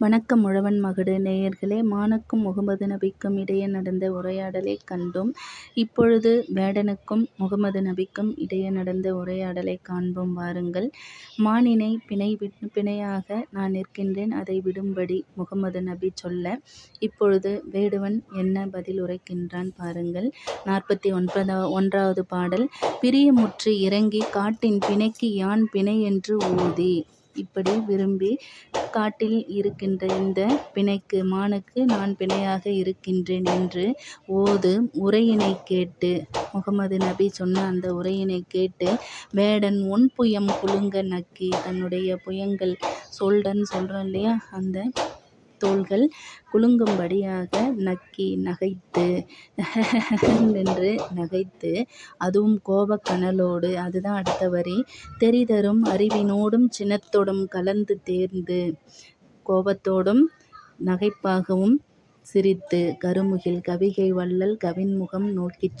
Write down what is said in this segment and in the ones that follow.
வணக்கம் முழவன் மகடு நேயர்களே மானுக்கும் முகமது நபிக்கும் இடையே நடந்த உரையாடலைக் கண்டோம். இப்பொழுது வேடனுக்கும் முகமது நபிக்கும் இடையே நடந்த உரையாடலைக் காண்போம் வாருங்கள். மானினை மானினைப் பிணையாக நான் நிற்கின்றேன் அதை விடும்படி முகமது நபி சொல்ல இப்பொழுது வேடுவன் என்ன பதில் உரைக்கின்றான் பாருங்கள். நாற்பத்தி ஒன்பதா ஒன்றாவது பாடல் பிரியமுற்று இறங்கி காட்டின் பிணைக்கு யான் பிணை என்று ஊதி இப்படி விரும்பி காட்டில் இருக்கின்ற இந்த பிணைக்கு மானுக்கு நான் பிணையாக இருக்கின்றேன் என்று ஓது உரையினைக் கேட்டு முகமது நபி சொன்ன அந்த உரையினை கேட்டு வேடன் ஒண்புயம் குலுங்க நக்கி தன்னுடைய புயங்கள் ஷோல்டர்னு சொல்கிறோம் இல்லையா? அந்த தோள்கள் குலுங்கும்படியாக நக்கி நகைத்து என்று நகைத்து அதுவும் கோபக்கனலோடு அதுதான் அடுத்த வரி. தெரிதரும் அறிவினோடும் சினத்தோடும் கலந்து தேர்ந்து கோபத்தோடும் நகைப்பாகவும் சிரித்து கருமுகில் கவிகை வள்ளல் கவின்முகம் நோக்கிச்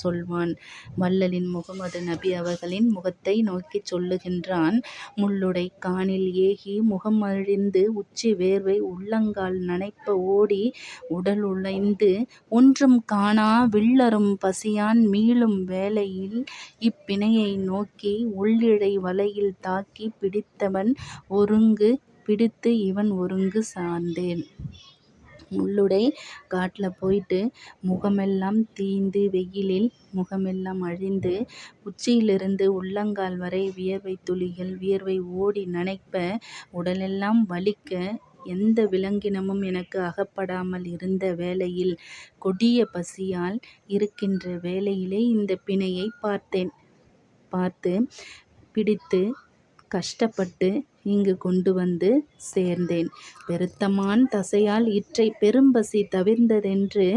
சொல்வான் வள்ளலின் முகமது நபி அவர்களின் முகத்தை நோக்கிச் சொல்லுகின்றான் முள்ளுடைக் கானில் ஏகி முகமழிந்து உச்சி வேர்வை உள்ளங்கால் நனைப்ப ஓடி உடல் உழைந்து ஒன்றும் காணா வில்லரும் பசியான் மீளும் வேளையில் இப்பிணையை நோக்கி உள்ளிழை வலையில் தாக்கிப் பிடித்தவன் ஒருங்கு பிடித்து இவன் ஒருங்கு சார்ந்தேன். முள்ளுடை காட்டில் போயிட்டு முகமெல்லாம் தீய்ந்து வெயிலில் முகமெல்லாம் அழிந்து உச்சியிலிருந்து உள்ளங்கால் வரை வியர்வை துளிகள் வியர்வை ஓடி நனைப்ப உடலெல்லாம் வலிக்க எந்த விலங்கினமும் எனக்கு அகப்படாமல் இருந்த வேளையில் கொடிய பசியால் இருக்கின்ற வேளையிலே இந்த பிணையை பார்த்தேன். பார்த்து பிடித்து கஷ்டப்பட்டு இங்கு கொண்டு வந்து சேர்ந்தேன். பெருத்தமான் தசையால் இற்றை பெரும்பசி தவிர்ந்ததென்று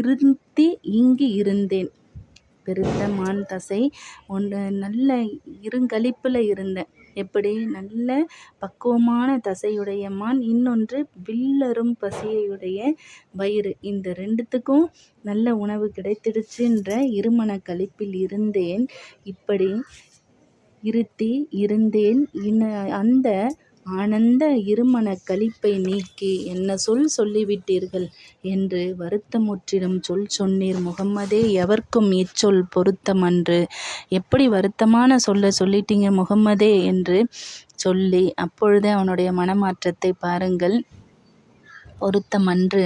இருந்து இங்கு இருந்தேன். பெருத்த மான் தசை ஒன்று நல்ல இருங்கழிப்பில் இருந்தேன். எப்படி நல்ல பக்குவமான தசையுடைய மான் இன்னொன்று வில்லரும் பசியுடைய வயிறு இந்த ரெண்டுத்துக்கும் நல்ல உணவு கிடைத்திடுச்சுன்ற இருமன கழிப்பில் இருந்தேன். இப்படி இருத்தி இருந்தேன் அந்த ஆனந்த இருமனக் களிப்பை நீக்கி என்ன சொல் சொல்லிவிட்டீர்கள் என்று வருத்தமுற்றிடும் சொல் சொன்னீர் முகம்மதே எவர்க்கும் இச்சொல் பொருத்தமன்று. எப்படி வருத்தமான சொல்ல சொல்லிட்டீங்க முகம்மதே என்று சொல்லி அப்பொழுதே அவனுடைய மனமாற்றத்தை பாருங்கள். பொருத்தமன்று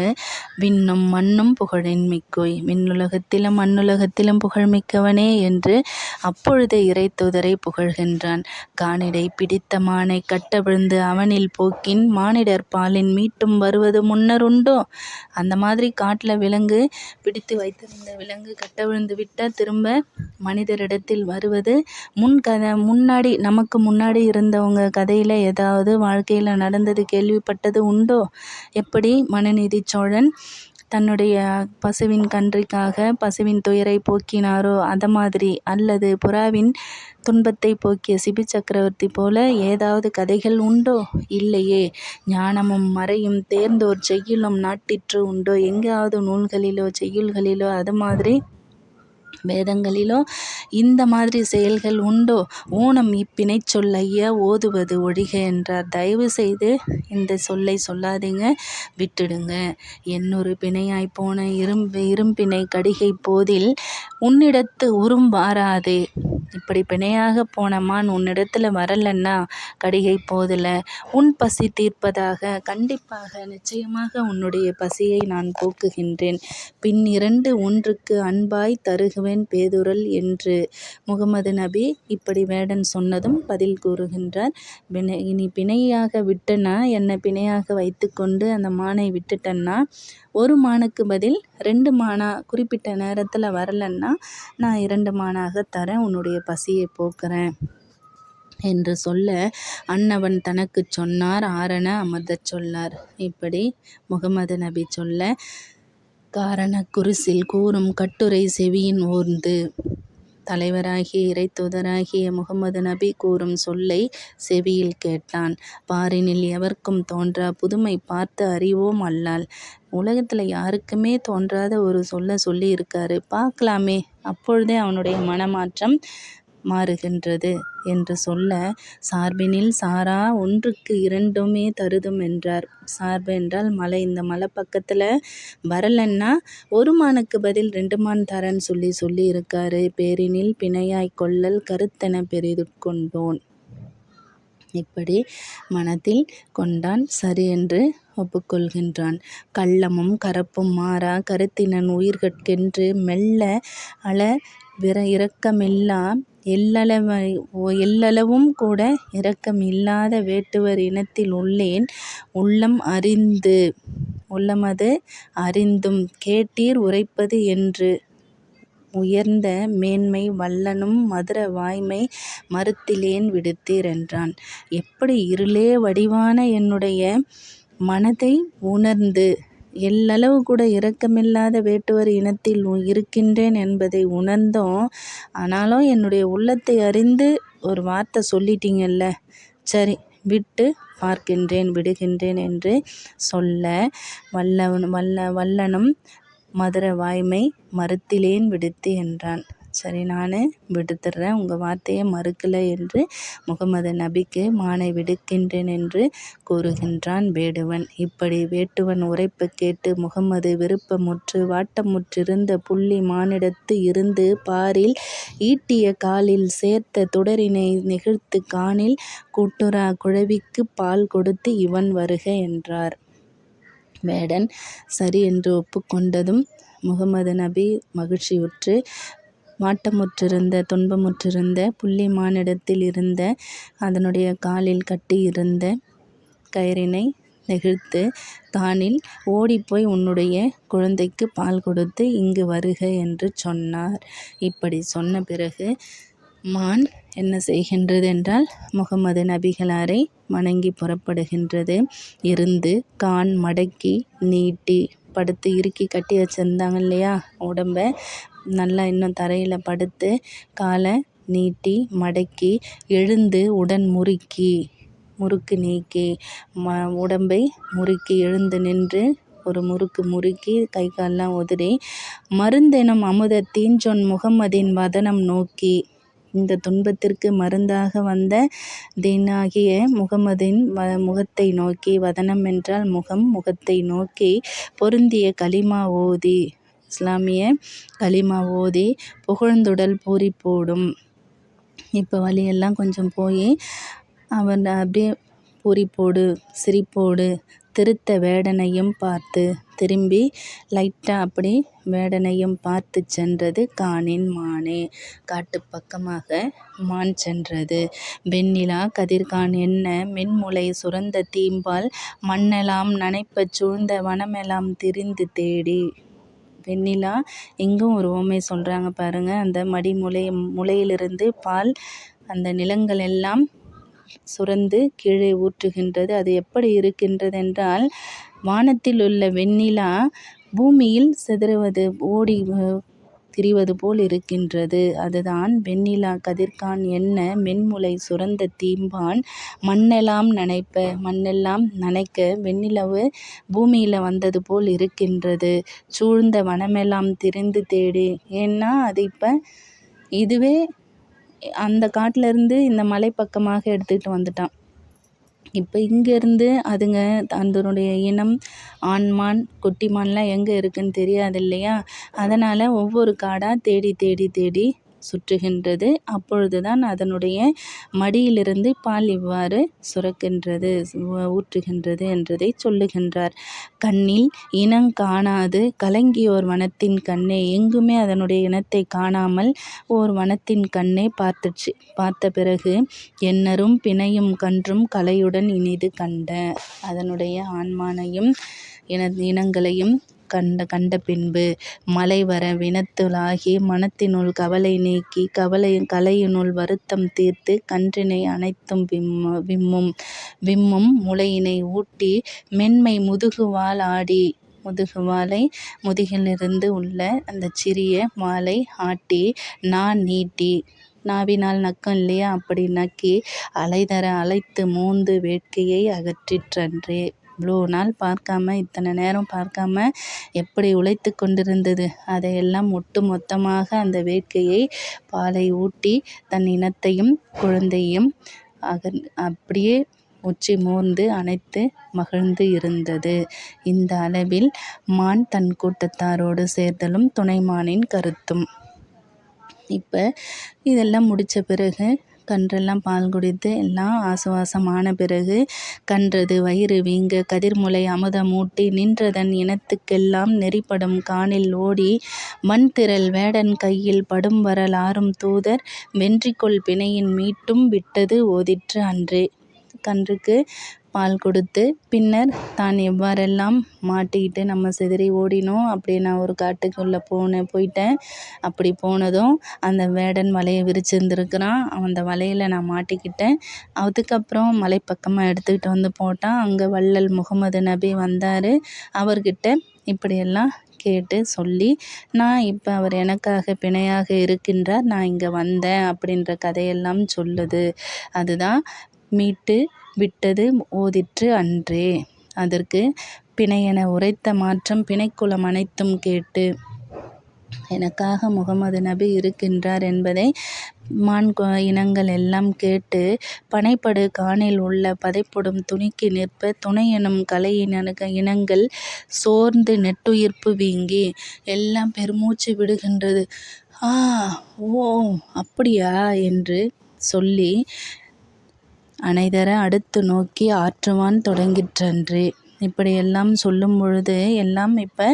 விண்ணும் மண்ணும் புகழின் மிக்கோய் விண்ணுலகத்திலும் மண்ணுலகத்திலும் புகழ்மிக்கவனே என்று அப்பொழுதே தூதரை புகழ்கின்றான். கானிடை பிடித்த மானை கட்டவிழுந்து அவனில் போக்கின் மானிடர் பாலின் மீட்டும் வருவது முன்னர் உண்டோ? அந்த மாதிரி காட்டில் விலங்கு பிடித்து வைத்திருந்த விலங்கு கட்டவிழ்ந்து விட்டால் திரும்ப மனிதரிடத்தில் வருவது முன் கதை முன்னாடி நமக்கு முன்னாடி இருந்தவங்க கதையில் ஏதாவது வாழ்க்கையில் நடந்தது கேள்விப்பட்டது உண்டோ? எப்படி மனுநீதிச் சோழன் தன்னுடைய பசுவின் கன்றிற்காக பசுவின் துயரை போக்கினாரோ அத மாதிரி அல்லது புறாவின் துன்பத்தைப் போக்கிய சிபி சக்கரவர்த்தி போல ஏதாவது கதைகள் உண்டோ? இல்லையே. ஞானமும் மறையும் தேர்ந்தோர் செய்யுளும் நாட்டிற்று உண்டோ? எங்காவது நூல்களிலோ செய்யுள்களிலோ அது மாதிரி வேதங்களிலோ இந்த மாதிரி செயல்கள் உண்டோ? ஊனம் இப்பிணைச் சொல்லைய ஓதுவது ஒழிக என்றார். தயவு செய்து இந்த சொல்லை சொல்லாதீங்க விட்டுடுங்க. என்னொரு பிணையாய் போன இரும்பு இரும்பினை கடிகை போதில் உன்னிடத்து உறும் வாராதே. இப்படி பிணையாக போனமான் உன்னிடத்தில் உன்னிடத்துல வரலன்னா கடிகை போதில் உன் பசி தீர்ப்பதாக கண்டிப்பாக நிச்சயமாக உன்னுடைய பசியை நான் போக்குகின்றேன். பின் இரண்டு ஒன்றுக்கு அன்பாய்த் தருகுவேன் பேதுரல் என்று. முகமது நபி இப்படி வேடன் சொன்னதும் பதில் கூறுகின்றார். பிணை இனி பிணையாக விட்டனா? என்னை பிணையாக வைத்துக்கொண்டு அந்த மானை விட்டுட்டேன்னா? ஒரு மானுக்கு பதில் ரெண்டு மானா? குறிப்பிட்ட நேரத்தில் வரலன்னா நான் இரண்டு மானாக தரேன் உன்னுடைய பசியை போக்குறேன். என்று சொல்ல அன்னவன் தனக்கு சொன்னார். ஆரண அமர்தச் சொன்னார் இப்படி முகமது நபி சொல்ல காரணக் குரிசில் கூறும் கட்டுரை செவியின் ஓர்ந்து தலைவராகிய இறைத்தூதராகிய முகமது நபி கூறும் சொல்லைச் செவியில் கேட்டான். பாரினில் எவர்க்கும் தோன்றா புதுமை பார்த்து அறிவோம் அல்லால். உலகத்துல யாருக்குமே தோன்றாத ஒரு சொல்லச் சொல்லியிருக்காரு. பார்க்கலாமே அப்பொழுதே அவனுடைய மனமாற்றம் மாறுகின்றது என்று சொல்ல சார்பினில் சாரா ஒன்றுக்கு இரண்டுமே தருதும் என்றார். சார்பு என்றால் மலை இந்த மலை பக்கத்தில் வரலன்னா ஒரு மானுக்கு பதில் ரெண்டு மான் தரேன்னு சொல்லி சொல்லி இருக்காரு. பேரினில் பிணையாய் கொள்ளல் கருத்தென பெரிதுட்கொண்டோன் இப்படி மனத்தில் கொண்டான் சரி என்று ஒப்புக்கொள்கின்றான். கள்ளமும் கரப்பும் மாறா கருத்தினன் உயிர்கட்கென்று அள அழ இரக்கமில்லா எள்ளளவும் கூட இரக்கம் இல்லாத வேட்டுவர் இனத்தில் உள்ளேன் உள்ளம் அறிந்து உள்ளமது அறிந்தும் கேட்டீர் உரைப்பது என்று உயர்ந்த மேன்மை வல்லனும் மதுர வாய்மை மறுத்திலேன் விடுத்தீர் என்றான். எப்படி இருளே வடிவான என்னுடைய மனதை உணர்ந்து எள்ளளவு கூட இரக்கமில்லாத வேட்டுவர் இனத்தில் இருக்கின்றேன் என்பதை உணர்ந்தோம் ஆனாலும் என்னுடைய உள்ளத்தை அறிந்து ஒரு வார்த்தை சொல்லிட்டீங்கல்ல சரி விட்டு பார்க்கின்றேன் விடுகின்றேன் என்று சொல்ல வல்லனும் மதுர வாய்மை மறுத்திலேன் விடுத்து என்றான். சரி நான் விடுத்துடுறேன் உங்கள் வார்த்தையை மறுக்கலை என்று முகமது நபிக்கு மானை விடுக்கின்றேன் என்று கூறுகின்றான் வேடுவன். இப்படி வேட்டுவன் உரைப்பு கேட்டு முகமது விருப்பமுற்று வாட்டமுற்றிருந்த புள்ளி மானிடத்து இருந்து பாரில் ஈட்டிய காலில் சேர்த்த தொடரினை நெகிழ்த்து கானில் கூட்டுறா குழவிக்கு பால் கொடுத்து இவன் வருக என்றார். வேடன் சரி என்று ஒப்புக்கொண்டதும் முகமது நபி மகிழ்ச்சியுற்று மாட்டமுற்றிருந்த துன்பமுற்றிருந்த புள்ளி மானிடத்தில் இருந்த அதனுடைய காலில் கட்டியிருந்த கயிறினை நெகிழ்த்து தானில் ஓடிப்போய் உன்னுடைய குழந்தைக்கு பால் கொடுத்து இங்கு வருக என்று சொன்னார். இப்படி சொன்ன பிறகு மான் என்ன செய்கின்றது என்றால் முகமது நபிகளாரை வணங்கி புறப்படுகின்றது. இருந்து கான் மடக்கி நீட்டி படுத்து இறுக்கி கட்டி வச்சுருந்தாங்க இல்லையா உடம்ப நல்லா இன்னும் தரையில் படுத்து காலை நீட்டி மடக்கி எழுந்து உடன் முறுக்கி முறுக்கு நீக்கி ம உடம்பை முறுக்கி எழுந்து நின்று ஒரு முறுக்கு முறுக்கி கை கால்லாம் உதிரி மருந்தெனும் அமுத தீஞ்சொன் முகம்மதின் வதனம் நோக்கி இந்த துன்பத்திற்கு மருந்தாக வந்த தீனாகிய வ முகத்தை நோக்கி வதனம் என்றால் முகம் முகத்தை நோக்கி பொருந்திய களிமா ஓதி இஸ்லாமிய களிமா ஓதி புகழ்ந்துடல் பூரிப்போடும் இப்போ வழியெல்லாம் கொஞ்சம் போய் அவன் அப்படியே பூரிப்போடு சிரிப்போடு திருத்த வேடனையும் பார்த்து திரும்பி லைட்டாக அப்படி வேடனையும் பார்த்து சென்றது காணின் மானே. காட்டுப் பக்கமாக மான் சென்றது. வெண்ணிலா கதிர்கான் என்ன மென்முலை சுரந்த தீம்பால் மண்ணெலாம் நனைப்பச் சூழ்ந்த வனமெலாம் திரிந்து தேடி. வெண்ணிலா இங்கும் ஒரு உவமை பாருங்கள் அந்த மடி முளை முலையிலிருந்து பால் அந்த நிலங்கள் எல்லாம் சுரந்து கீழே ஊற்றுகின்றது. அது எப்படி இருக்கின்றது என்றால் வானத்தில் உள்ள வெண்ணிலா பூமியில் சிதறுவது ஓடி திரிவது போல் இருக்கின்றது. அதுதான் வெண்ணிலா கதிர்கான் என்ன மென்முலை சுரந்த தீம்பான் மண்ணெலாம் நனைப்ப மண்ணெல்லாம் நனைக்க வெண்ணிலவு பூமியில் வந்தது போல் இருக்கின்றது. சூழ்ந்த வனமெல்லாம் திரிந்து தேடி ஏன்னா அது இப்போ இதுவே அந்த காட்டிலேருந்து இந்த மலை பக்கமாக எடுத்துக்கிட்டு வந்துட்டான். இப்போ இங்கேருந்து அதுங்க அதனுடைய இனம் ஆண் மான் குட்டி மான்லாம் எங்கே இருக்குதுன்னு தெரியாது இல்லையா அதனால் ஒவ்வொரு காடாக தேடி தேடி தேடி சுற்றுகின்றது. அப்பொழுது தான் அதனுடைய மடியிலிருந்து பால் இவ்வாறு சுரக்கின்றது ஊற்றுகின்றது என்றதை சொல்லுகின்றார். கண்ணில் இனங் காணாது கலங்கியோர் வனத்தின் கண்ணே எங்குமே அதனுடைய இனத்தை காணாமல் ஓர் வனத்தின் கண்ணே பார்த்துச்சு. பார்த்த பிறகு எண்ணரும் பிணையும் கன்றும் கலையுடன் இனிது கண்ட. அதனுடைய ஆண்மானையும் இனங்களையும் கண்ட கண்ட பின்பு மலைவர வினத்துளாகி மனத்தினுள் கவலை நீக்கி கலையினுள் வருத்தம் தீர்த்து கன்றினை அனைத்தும் விம்மும் விம்மும் முலையினை ஊட்டி மென்மை முதுகுவால் ஆடி முதுகுவாலை முதுகிலிருந்து உள்ள அந்த சிறிய வாலை ஆட்டி நா நீட்டி நாவினால் நக்கம் இல்லையா அப்படி நக்கி அலைதர அலைத்து மோந்து வேட்கையை அகற்றிற்றன்றே. இவ்வளோ நாள் பார்க்காம இத்தனை நேரம் பார்க்காம எப்படி உழைத்து கொண்டிருந்தது? அதையெல்லாம் ஒட்டு மொத்தமாக அந்த வேட்கையை பாலை ஊட்டி தன் இனத்தையும் குழந்தையும் அகன் அப்படியே உச்சி மோர்ந்து அனைத்து மகிழ்ந்து இருந்தது. இந்த அளவில் மான் தன் கூட்டத்தாரோடு சேர்தலும் துணைமானின் கருத்தும். இப்போ இதெல்லாம் முடித்த பிறகு கன்றெல்லாம் பால் குடித்து எல்லாம் ஆசுவாசமான பிறகு கன்றது வயிறு வீங்க கதிர்முலை அமுதமூட்டி நின்றதன் இனத்துக்கெல்லாம் நெறிப்படும் காணில் ஓடி வன்திரள் வேடன் கையில் படும் வரல் ஆறும் தூதர் வென்றிக்கொள் பிணையின் மீட்டும் விட்டது ஓதிற்று அன்றே. கன்றுக்கு பால் கொடுத்து பின்னர் தான் எவ்வாறெல்லாம் மாட்டிக்கிட்டு நம்ம சிதறி ஓடினோம் அப்படி நான் ஒரு காட்டுக்குள்ளே போனேன் போயிட்டேன். அப்படி போனதும் அந்த வேடன் வலையை விரிச்சிருந்துருக்கிறான் அந்த வலையில் நான் மாட்டிக்கிட்டேன். அதுக்கப்புறம் மலை பக்கமாக எடுத்துக்கிட்டு வந்து போட்டான். அங்கே வள்ளல் முகமது நபி வந்தார். அவர்கிட்ட இப்படியெல்லாம் கேட்டு சொல்லி நான் இப்போ அவர் எனக்காக பிணையாக இருக்கின்றார். நான் இங்கே வந்தேன் அப்படின்ற கதையெல்லாம் சொல்லுது. அதுதான் மீட்டு விட்டது ஓதிற்று அன்றே. அதற்கு பிணையென உரைத்த மாற்றம் பிணைக்குலம் அனைத்தும் கேட்டு எனக்காக முகமது நபி இருக்கின்றார் என்பதை மான் இனங்கள் எல்லாம் கேட்டு பனைப்படு காணில் உள்ள பதைப்படும் துணிக்கு நிற்ப துணை எனும் கலை இனங்கள் சோர்ந்து நெட்டுயிர்ப்பு வீங்கி எல்லாம் பெருமூச்சு விடுகின்றது. ஆ ஓ அப்படியா என்று சொல்லி அனைதர அடுத்து நோக்கி ஆற்றுவான் தொடங்கிற்றன்றே. இப்படியெல்லாம் சொல்லும் பொழுது எல்லாம் இப்போ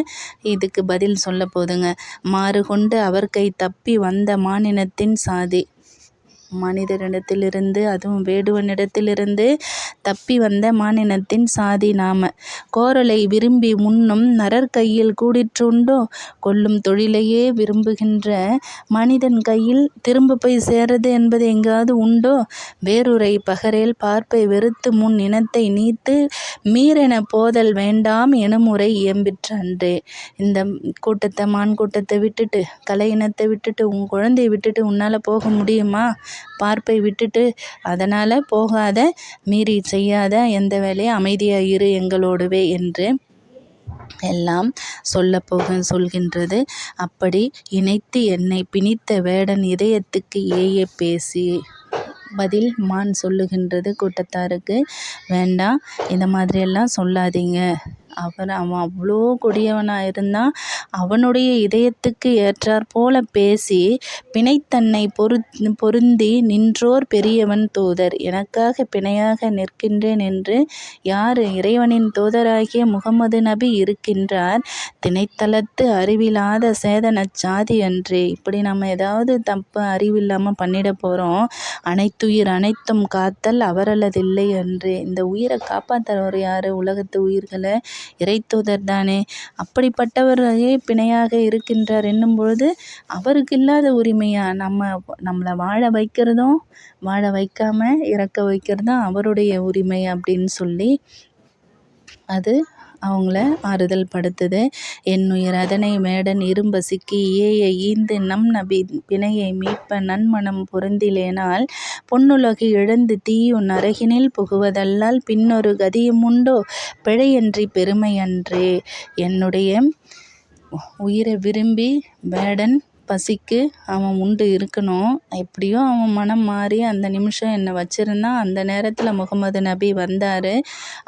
இதுக்கு பதில் சொல்ல போதுங்க. மாறு கொண்டு அவர் கை தப்பி வந்த மானினத்தின் சாதி. மனிதரிடத்திலிருந்து அதுவும் வேடுவனிடத்திலிருந்து தப்பி வந்த மானினத்தின் சாதி நாம. கோரலை விரும்பி முன்னும் நரர் கையில் கூடிற்றுண்டோ? கொல்லும் தொழிலையே விரும்புகின்ற மனிதன் கையில் திரும்ப போய் சேரது என்பது எங்காவது உண்டோ? வேறுரை பகரேல் பார்ப்பை வெறுத்து முன் இனத்தை நீத்து மீறென போதல் வேண்டாம் எனுமுறை இயம்பிற்றன்றே இந்த கூட்டத்தை மான் கூட்டத்தை விட்டுட்டு கலை இனத்தை விட்டுட்டு உன் குழந்தையை விட்டுட்டு உன்னால் போக முடியுமா? பார்ப்பை விட்டுட்டு அதனால் போகாத மீறி செய்யாத எந்த வேலையும் அமைதியாக இரு எங்களோடுவே என்று எல்லாம் சொல்லப்போக சொல்கின்றது. அப்படி இணைத்து என்னை பிணித்த வேடன் இதயத்துக்கு ஏய பேசி பதில் மான் சொல்லுகின்றது கூட்டத்தாருக்கு. வேண்டாம் இந்த மாதிரியெல்லாம் சொல்லாதீங்க. அவர் அவன் அவ்வளோ கொடியவனாக இருந்தான் அவனுடைய இதயத்துக்கு ஏற்றாற்போல பேசி பிணைத்தன்னை பொரு பொருந்தி நின்றோர் பெரியவன் தூதர். எனக்காக பிணையாக நிற்கின்றேன் என்று யார் இறைவனின் தூதராகிய முகமது நபி இருக்கின்றார்? திணைத்தளத்து அறிவில்லாத சேதன சாதி அன்றே. இப்படி நம்ம ஏதாவது தப்பு அறிவில்லாமல் பண்ணிட போகிறோம் அனைத்துயிர் அனைத்தும் காத்தல் அவரல்லதில்லை அன்றே. இந்த உயிரை காப்பாற்றுறவர் யார்? உலகத்து உயிர்களை. இறைத்தூதர் தானே. அப்படிப்பட்டவரையே பிணையாக இருக்கின்றார் என்னும் பொழுது அவருக்கு இல்லாத உரிமையாக நம்ம நம்மளை வாழ வைக்கிறதும் வாழ வைக்காம இறக்க வைக்கிறதும் அவருடைய உரிமை அப்படின்னு சொல்லி அது அவங்கள ஆறுதல் படுத்துது. என்னுயிர் அதனை மேடன் இரும்ப சிக்கி ஏய ஈந்து நம் நபி பிணையை மீட்ப நன்மணம் பொருந்திலேனால் பொன்னுலகு இழந்து தீயு நரகினில் புகுவதல்லால் பின்னொரு கதியும் உண்டோ? பிழையன்றி பெருமையன்றே. என்னுடைய உயிரை விரும்பி வேடன் பசிக்கு அவன் உண்டு இருக்கணும். எப்படியோ அவன் மனம் மாறி அந்த நிமிஷம் என்னை வச்சுருந்தான். அந்த நேரத்தில் முகமது நபி வந்தார்.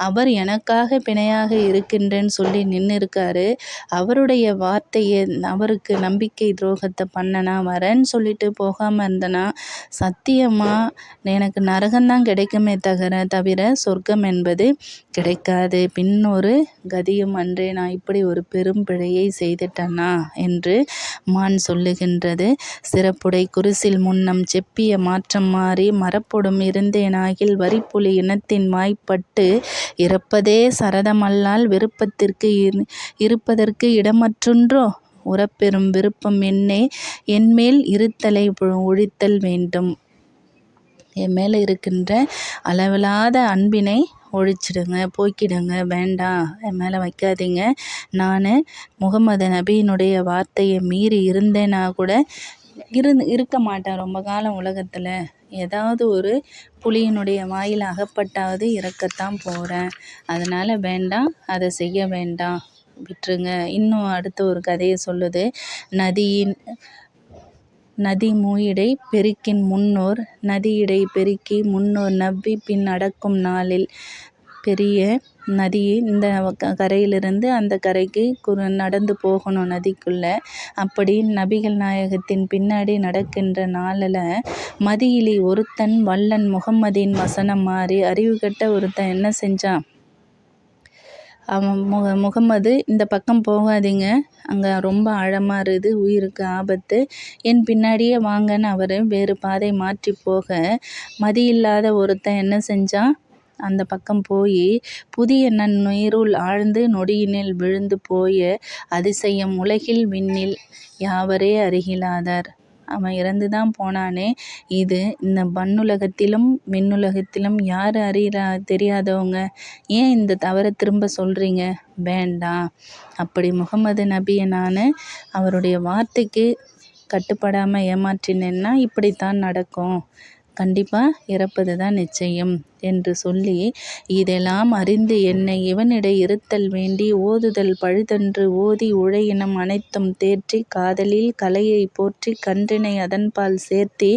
அவர் எனக்காக பிணையாக இருக்கின்றேன்னு சொல்லி நின்று இருக்கார் அவருடைய வார்த்தையை அவருக்கு நம்பிக்கை துரோகத்தை பண்ணனா வரேன்னு சொல்லிட்டு போகாமல் இருந்தனா சத்தியமாக எனக்கு நரகம்தான் கிடைக்குமே தவிர தவிர சொர்க்கம் என்பது கிடைக்காது பின்னொரு கதியும் அன்றே நான் இப்படி ஒரு பெரும் பிழையை செய்துட்டேனா? என்று மான் சொல்லுகின்றது. சிறப்புடை குருசில் முன்னம் செப்பிய மாற்றம் மாறி மரப்பொடும் இருந்தேனாகில் வரிப்புலி இனத்தின் வாய்ப்பட்டு இறப்பதே சரதமல்லால் விருப்பத்திற்கு இருப்பதற்கு இடமற்றொன்றோ? உறப்பெறும் விருப்பம் என்னே? என்மேல் இருத்தலை ஒழித்தல் வேண்டும். என் மேலே இருக்கின்ற அளவிலாத அன்பினை ஒழிச்சிடுங்க போக்கிடுங்க வேண்டாம் என் மேலே வைக்காதீங்க. நான் முகமது நபியினுடைய வார்த்தையை மீறி இருந்தேன்னா கூட இருந்து இருக்க மாட்டேன் ரொம்ப காலம் உலகத்தில். ஏதாவது ஒரு புலியினுடைய வாயில் அகப்பட்டாவது இறக்கத்தான் போகிறேன் அதனால் வேண்டாம் அதை செய்ய வேண்டாம். விட்டுருங்க. இன்னும் அடுத்த ஒரு கதையை சொல்லுது. நதியின் நதி மூயிடை பெருக்கின் முன்னோர் நதியிடை பெருக்கி முன்னோர் நவ்வி பின் அடக்கும் நாளில் பெரிய நதியை இந்த கரையிலிருந்து அந்த கரைக்கு குறு நடந்து போகணும் நதிக்குள்ளே. அப்படி நபிகள் நாயகத்தின் பின்னாடி நடக்கின்ற நாளில் மதியிலி ஒருத்தன் வல்லன் முகம்மதின் வசனம் மாறி அறிவு கெட்ட ஒருத்தன் என்ன செஞ்சான்? முக முகம்மது இந்த பக்கம் போகாதீங்க. அங்கே ரொம்ப ஆழமாக இருக்குது உயிருக்கு ஆபத்து. என் பின்னாடியே வாங்கன்னு அவர் வேறு பாதை மாற்றி போக மதியில்லாத ஒருத்தன் என்ன செஞ்சான் அந்த பக்கம் போய் புதிய நன்னுயிருள் ஆழ்ந்து நொடியினில் விழுந்து போய அதிசயம் உலகில் விண்ணில் யாவரே அருகிலாதார். அவன் இறந்து தான் போனானே. இது இந்த பண்ணுலகத்திலும் விண்ணுலகத்திலும் யார் அறியறா தெரியாதவங்க? ஏன் இந்த தவறை திரும்ப சொல்கிறீங்க வேண்டாம். அப்படி முகமது நபியை நான் அவருடைய வார்த்தைக்கு கட்டுப்படாமல் ஏமாற்றினேன்னா இப்படித்தான் நடக்கும். கண்டிப்பாக இறப்பது தான் நிச்சயம் என்று சொல்லி இதெல்லாம் அறிந்து என்னை இவனிடை இருத்தல் வேண்டி ஓதுதல் பழுதன்று ஓதி உழையினம் அனைத்தும் தேற்றி காதலில் கலையை போற்றி கன்றினை அதன்பால் சேர்த்தி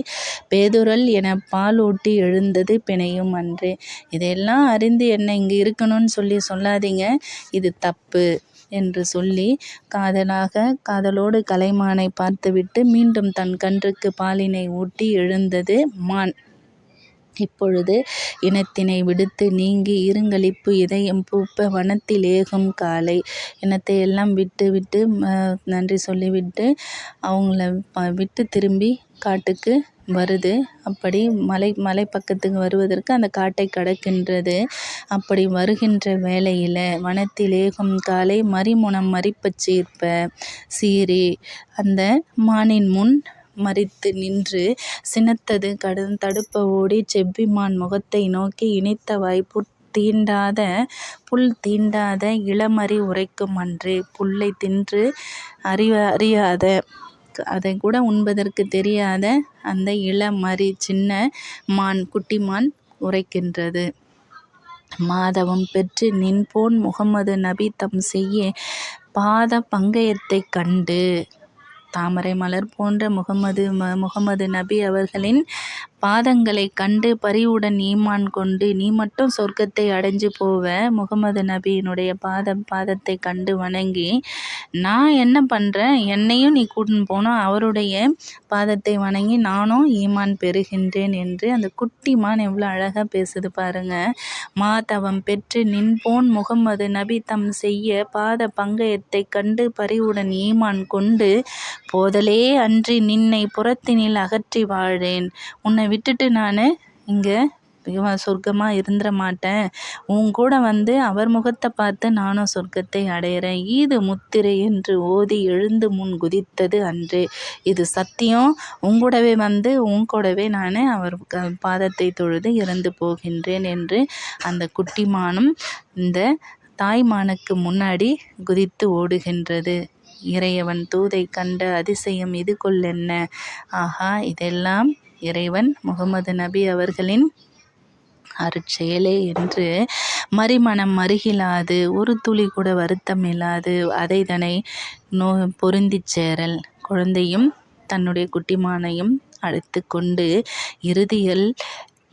பேதுரல் என பாலூட்டி எழுந்தது பிணையும் அன்றே. இதையெல்லாம் அறிந்து என்னை இங்கே இருக்கணும்னு சொல்லி சொல்லாதீங்க. இது தப்பு. என்று சொல்லி காதலாக காதலோடு கலைமானை பார்த்துவிட்டு மீண்டும் தன் கன்றுக்கு பாலினை ஊட்டி எழுந்தது மான். இப்பொழுது இனத்தினை விடுத்து நீங்கி இருங்களிப்பு இதயம் பூப்ப வனத்தில் ஏகும் காலை. இனத்தை எல்லாம் விட்டு விட்டு நன்றி சொல்லிவிட்டு அவங்கள விட்டு திரும்பி காட்டுக்கு வருது. அப்படி மலை மலை பக்கத்துக்கு வருவதற்கு அந்த காட்டை கடக்கின்றது. அப்படி வருகின்ற வேளையில் வனத்தில் ஏகும் காலை மறிமுனம் மறிப்பச் சீர்ப்ப சீறி அந்த மானின் முன் மறித்து நின்று சினத்தது கடும் தடுப்ப ஓடி செவ்விமான் முகத்தை நோக்கி இனித்தவாய் வாய்ப்பு தீண்டாத புல் தீண்டாத இளமறி உரைக்கும் அன்று புல்லை தின்று அறிவ அறியாத அதை கூட உண்பதற்கு தெரியாத அந்த இளமறி சின்ன மான் குட்டி மான் உரைக்கின்றது. மாதவம் பெற்று நின்போன் முகமது நபி தம் செய்ய பாத பங்கயத்தைக் கண்டு தாமரை மலர் போன்ற முகமது முகமது நபி அவர்களின் பாதங்களை கண்டு பரிவுடன் ஈமான் கொண்டு நீ மட்டும் சொர்க்கத்தை அடைஞ்சு போவ. முகமது நபியினுடைய பாதம் பாதத்தை கண்டு வணங்கி நான் என்ன பண்ணுறேன் என்னையும் நீ கூட்டின்னு போனோம் அவருடைய பாதத்தை வணங்கி நானும் ஈமான் பெறுகின்றேன் என்று அந்த குட்டிமான் எவ்வளோ அழகாக பேசுது பாருங்க. மாதவம் பெற்று நின்போன் முகமது நபி தம் செய்ய பாத பங்கயத்தை கண்டு பரிவுடன் ஈமான் கொண்டு போதலே அன்றி நின்னை புறத்தினில் அகற்றி வாழேன். உன்னை விட்டுட்டு நான் இங்கே சொர்க்கமாக இருந்துட மாட்டேன். உன் கூட வந்து அவர் முகத்தை பார்த்து நானும் சொர்க்கத்தை அடையிறேன். ஈது முத்திரை என்று ஓதி எழுந்து முன் குதித்தது அன்று. இது சத்தியம். உங்கூடவே வந்து உன் கூடவே நான் அவர் பாதத்தை தொழுது இறந்து போகின்றேன் என்று அந்த குட்டிமானும் இந்த தாய்மானுக்கு முன்னாடி குதித்து ஓடுகின்றது. இறையவன் தூதை கண்ட அதிசயம் இது கொள்ளென்ன ஆஹா இதெல்லாம் இறைவன் முகமது நபி அவர்களின் அருட்செயலே என்று மறிமணம் மருகிலாது ஒரு துளி கூட வருத்தம் இல்லாது அதை தனை நோ பொருந்தி சேரல். குழந்தையும் தன்னுடைய குட்டிமானையும் அழைத்து கொண்டு இறுதியில்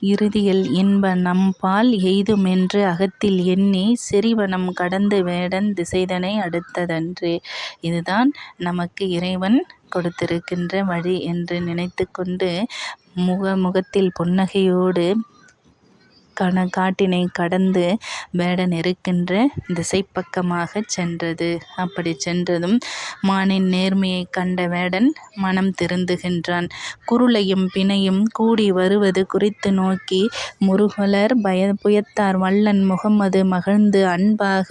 இறுதியில் இன்ப நம்பால் எய்துமென்று அகத்தில் எண்ணி செறிவனம் கடந்து வேடன் திசைதனை அடுத்ததன்று. இதுதான் நமக்கு இறைவன் கொடுத்திருக்கின்ற வழி என்று நினைத்து கொண்டு முக முகத்தில் புன்னகையோடு கன காட்டினை கடந்து வேடன் இருக்கின்ற திசைப்பக்கமாகச் சென்றது. அப்படி சென்றதும் மானின் நேர்மையை கண்ட வேடன் மனம் திருந்துகின்றான். குருளையும் பிணையும் கூடி வருவது குறித்து நோக்கி முருகலர் பய புயத்தார் வல்லன் முகம்மது மகிழ்ந்து அன்பாக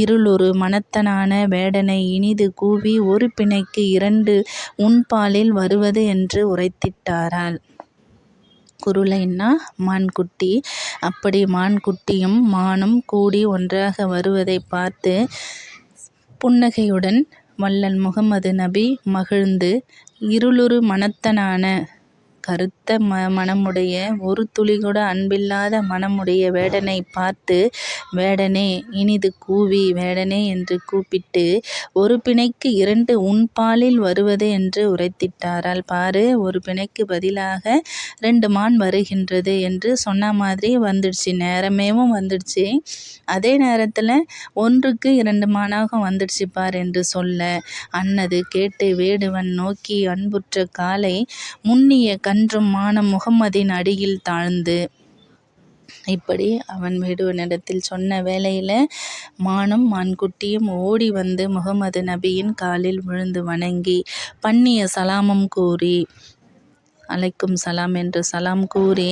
இருளுரு மனத்தனான வேடனை இனிது கூவி ஒரு பிணைக்கு இரண்டு உன்பாலில் வருவது என்று உரைத்திட்டாரால். குருளைன்னா மான்குட்டி. அப்படி மான்குட்டியும் மானும் கூடி ஒன்றாக வருவதை பார்த்து புன்னகையுடன் வல்லன் முகமது நபி மகிழ்ந்து இருளுரு மனத்தனான கறுத்த மனமுடைய ஒரு துளிகூட அன்பில்லாத மனமுடைய வேடனை பார்த்து வேடனே இனிது கூவி வேடனே என்று கூப்பிட்டு ஒரு பிணைக்கு இரண்டு உன்பாலில் வருவது என்று உரைத்திட்டாரால் பாரு ஒரு பிணைக்கு பதிலாக ரெண்டு மான் வருகின்றது என்று சொன்ன மாதிரி வந்துடுச்சு நேரமேவும் வந்துடுச்சு. அதே நேரத்தில் ஒன்றுக்கு இரண்டு மானாக வந்துடுச்சு பார் என்று சொல்ல அன்னது கேட்டு வேடுவன் நோக்கி அன்புற்ற காலை முன்னிய க மானம் முகம்மதின் அடியில் தாழ்ந்து. இப்படி அவன் வேடுவனிடத்தில் சொன்ன வேளையில் மானும் மான்குட்டியும் ஓடி வந்து முகமது நபியின் காலில் விழுந்து வணங்கி பண்ணிய சலாமம் கூறி அலைக்கும் சலாம் என்று சலாம் கூறி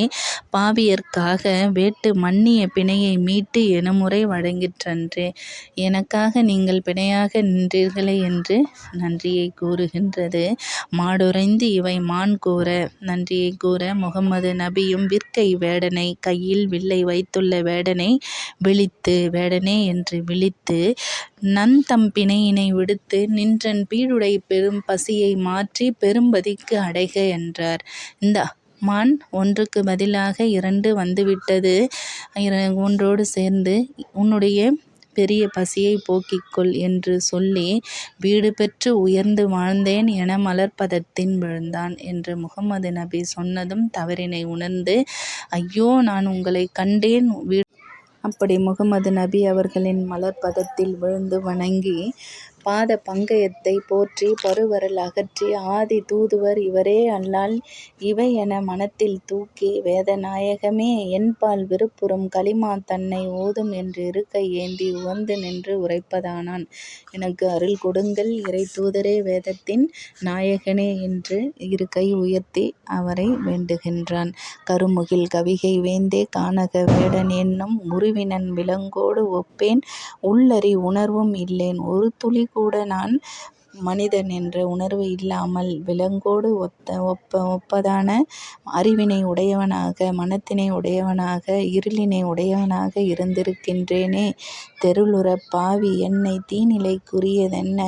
பாவியர்க்காக வேட்டு மன்னிய பிணையை மீட்டு எனமுறை வழங்கிற்றன்றே. எனக்காக நீங்கள் பிணையாக நின்றீர்களே என்று நன்றியை கூறுகின்றது. மாடுரைந்து இவை மான் கூற நன்றியை கூற முகமது நபியும் விற்கை வேடனை கையில் வில்லை வைத்துள்ள வேடனை விழித்து வேடனே என்று விழித்து நன்தம்பிணையினை விடுத்து நின்றன் பீடுடை பெரும் பசியை மாற்றி பெரும்பதிக்கு அடைக என்றார். இந்த மான் ஒன்றுக்கு பதிலாக இரண்டு வந்துவிட்டது. ஒன்றோடு சேர்ந்து உன்னுடைய பெரிய பசியை போக்கிக்கொள் என்று சொல்லி வீடு பெற்று உயர்ந்து வாழ்ந்தேன் என மலர்ப்பதத்தின் விழுந்தான் என்று முகமது நபி சொன்னதும் தவறினை உணர்ந்து ஐயோ நான் உங்களை கண்டேன் வீ அப்படி முகமது நபி அவர்களின் மலர் பதத்தில் விழுந்து வணங்கி பாத பங்கயத்தை போற்றி பருவரல் அகற்றி ஆதி தூதுவர் இவரே அல்லால் இவை என மனத்தில் தூக்கி வேதநாயகமே என்பால் விருப்புறும் கலிமா தன்னை ஓதும் என்று இருக்கை ஏந்தி உவந்து நின்று உரைப்பதானான். எனக்கு அருள் கொடுங்கள் இறை தூதரே வேதத்தின் நாயகனே என்று இரு கை உயர்த்தி அவரை வேண்டுகின்றான். கருமுகில் கவிகை வேந்தே கானக வேடன் என்னும் உருவினன் விலங்கோடு ஒப்பேன். உள்ளறி உணர்வும் இல்லேன் ஒரு துளி கூட நான் மனிதன் என்ற உணர்வு இல்லாமல் விலங்கோடு ஒத்த ஒப்ப ஒப்பதான அறிவினை உடையவனாக மனத்தினை உடையவனாக இருளினை உடையவனாக இருந்திருக்கின்றேனே. தெருளுறப் பாவி என்னை தீநிலைக்குரியதென்ன?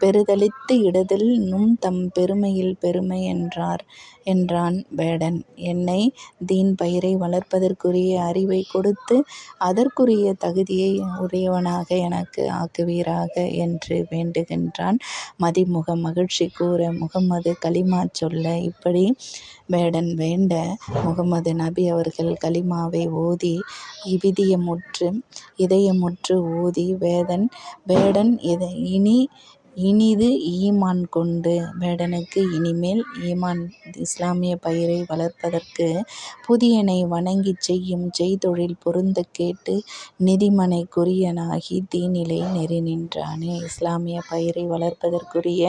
பெருதலித்து இடதில் நும் தம் பெருமையில் பெருமை என்றார். என்றான் வேடன். என்னை தீன் பயிரை வளர்ப்பதற்குரிய அறிவை கொடுத்து அதற்குரிய தகுதியை உடையவனாக எனக்கு ஆக்குவீராக என்று வேண்டுகின்றான். மதிமுக மகிழ்ச்சி கூற முகம்மது கலிமா சொல்ல இப்படி வேடன் வேண்ட முகமது நபி அவர்கள் கலிமாவை ஓதி இவிதியமுற்று இதயமுற்று ஓதி வேதன் வேடன் இனி இனிது ஈமான் கொண்டு வேடனுக்கு இனிமேல் ஈமான் இஸ்லாமிய பயிரை வளர்ப்பதற்கு புதியனை வணங்கிச் செய்யும் செய்தொழில் பொருந்தக் கேட்டு நிதிமனை குறியனாகி தீநிலை நெறி நின்றானே. இஸ்லாமிய பயிரை வளர்ப்பதற்குரிய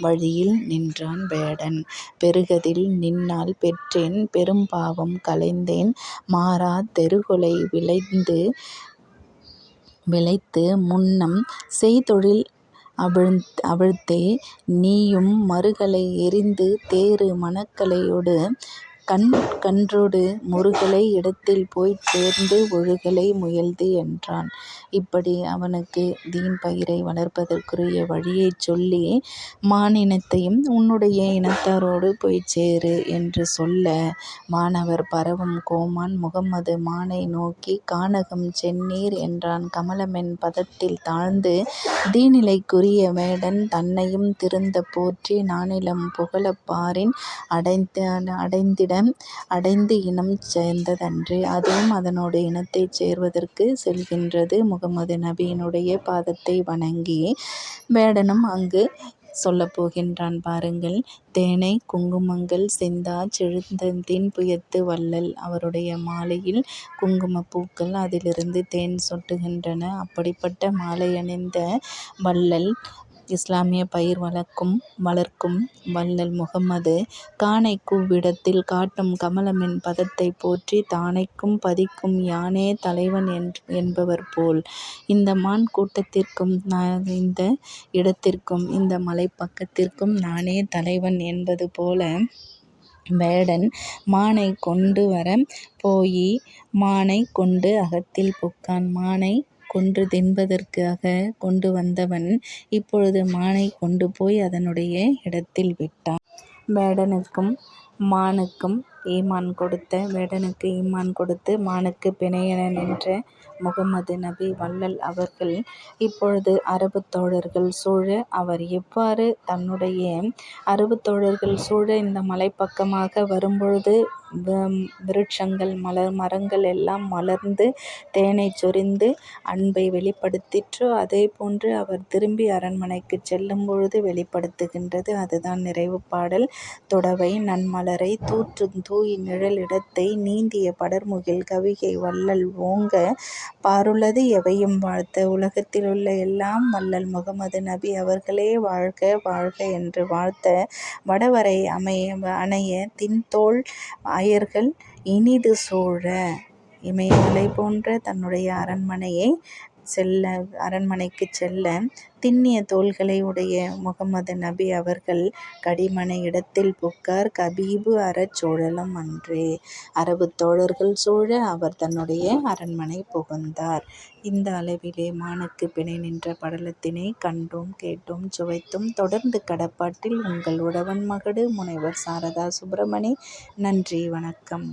வழியில் நின்றான் வேடன். பெருகதில் நின்னால் பெற்றேன் பெரும்பாவம் களைந்தேன் மாறா தெருகொலை விளைந்து விளைத்து முன்னம் செய்தொழில் அவிழ்த்தே நீயும் மறுகலை எறிந்து தேறு மணக்கலையொடு கண் கன்றொடு முருகலை இடத்தில் போய்ச் சேர்ந்து ஒழுகலை முயல்து என்றான். இப்படி அவனுக்கு தீன் பயிரை வளர்ப்பதற்குரிய வழியைச் சொல்லி மானினத்தையும் உன்னுடைய இனத்தாரோடு போய்ச் சேரு என்று சொல்ல மாணவர் பரவும் கோமான் முகம்மது மானை நோக்கி கானகம் செந்நீர் என்றான் கமலமென் பதத்தில் தாழ்ந்து தீநிலைக்குரிய வேடன் தன்னையும் திருந்த போற்றி நானிலம் புகழப்பாரின் பாரின் அடைந்திட அடைந்து இனம் சேர்ந்ததன்று அதுவும் அதனோடு இனத்தைச் சேர்வதற்கு செல்கின்றது. முகமது நபியினுடைய பாதத்தை வணங்கி வேடனும் அங்கு சொல்லப் போகின்றான். பாருங்கள் தேனை குங்குமங்கள் செந்தா செழுந்ததின் புயத்து வள்ளல் அவருடைய மாலையில் குங்கும பூக்கள் அதிலிருந்து தேன் சொட்டுகின்றன. அப்படிப்பட்ட மாலை அணிந்த வள்ளல் இஸ்லாமிய பயிர் வளர்க்கும் வளர்க்கும் வள்ளல் முகம்மது கானைக் கூவிடத்தில் காட்டும் கமலமென் பதத்தைப் போற்றி தானைக்கும் பதிக்கும் யானே தலைவன் என்பவர் போல். இந்த மான் கூட்டத்திற்கும் இந்த இடத்திற்கும் இந்த மலைப்பக்கத்திற்கும் நானே தலைவன் என்பது போல வேடன் மானைக் கொண்டு வர போயி மானைக் கொண்டு அகத்தில் புக்கான். மானை கொன்று தின்பதற்காக கொண்டு வந்தவன் இப்பொழுது மானை கொண்டு போய் அதனுடைய இடத்தில் விட்டான். வேடனுக்கும் மானுக்கும் ஈமான் கொடுத்த வேடனுக்கு ஈமான் கொடுத்து மானுக்கு பிணையன நின்ற முகம்மது நபி வல்லல் அவர்கள் இப்பொழுது அரபு தோழர்கள் சூழ அவர் எவ்வாறு தன்னுடைய அரபு தோழர்கள் சூழ இந்த மலைப்பக்கமாக வரும்பொழுது விருட்சங்கள் மலர் மரங்கள் எல்லாம் மலர்ந்து தேனை சொரிந்து அன்பை வெளிப்படுத்திற்றோ. அதேபோன்று அவர் திரும்பி அரண்மனைக்கு செல்லும் பொழுது வெளிப்படுத்துகின்றது. அதுதான் நிறைவு பாடல். தொடவை நன்மலரை தூற்றுந் தூய் நிழலிடத்தை நீந்திய படர்முகில் கவிகை வள்ளல் ஓங்க பாருள்ளது எவையும் வாழ்த்த. உலகத்திலுள்ள எல்லாம் வல்லல் முகமது நபி அவர்களே வாழ்க வாழ்க என்று வாழ்த்த. வடவரை அமைய அணைய தின்தோள் அயர்கள் இனிது சூழ. இமயமலை போன்ற தன்னுடைய அரண்மனையை செல்ல அரண்மனைக்கு செல்ல திண்ணிய தோள்களை உடைய முகமது நபி அவர்கள் கடிமனை இடத்தில் புக்கார் கபீபு அறச் சூழலும் அன்றே. அரபு தோழர்கள் சூழ அவர் தன்னுடைய அரண்மனை புகுந்தார். இந்த அளவிலே மானுக்கு பிணை நின்ற படலத்தினை கண்டோம் கேட்டோம் சுவைத்தும் தொடர்ந்து கடப்பாட்டில் உங்கள் உடவன் மகடு முனைவர் சாரதா சுப்பிரமணி. நன்றி வணக்கம்.